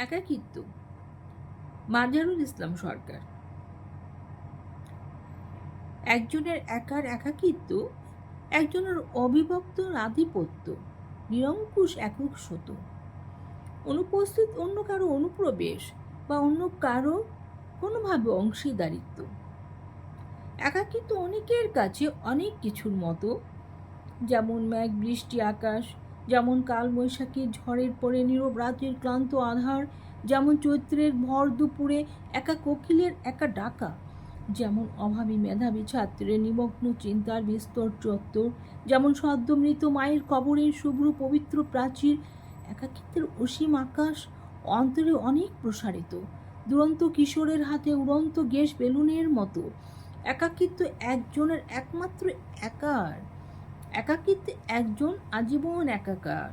একাকিত্ব। মাজারুল ইসলাম সরকার। একজনের একার একাকিত্ব, একজনের অবিভক্ত আধিপত্য, নিরঙ্কুশ একক শত অনুপস্থিত অন্য কারও অনুপ্রবেশ বা অন্য কারও কোনোভাবে অংশীদারিত্ব। একাকিত্ব অনেকের কাছে অনেক কিছুর মতো, যেমন মেঘ, বৃষ্টি, আকাশ যেমন কাল বৈশাখী ঝড়ের পরে নীরব রাতের ক্লান্ত আধার, যেমন চৈত্রের ভর দুপুরে একা কোকিলের, একা ডাকা। যেমন অভাবী মেধাবী ছাত্রের নিমগ্ন চিন্তার বিস্তর চত্বর যেমন সদ্য মৃত মায়ের কবরের শুভ্র পবিত্র প্রাচীর, একাকিত্বের অসীম আকাশ, অন্তরে অনেক প্রসারিত। দুরন্ত কিশোরের হাতে উড়ন্ত গ্যাস বেলুনের মতো। একাকিত্ব একজনের একমাত্র একার। একাকিত্বে একজন আজীবন একাকার।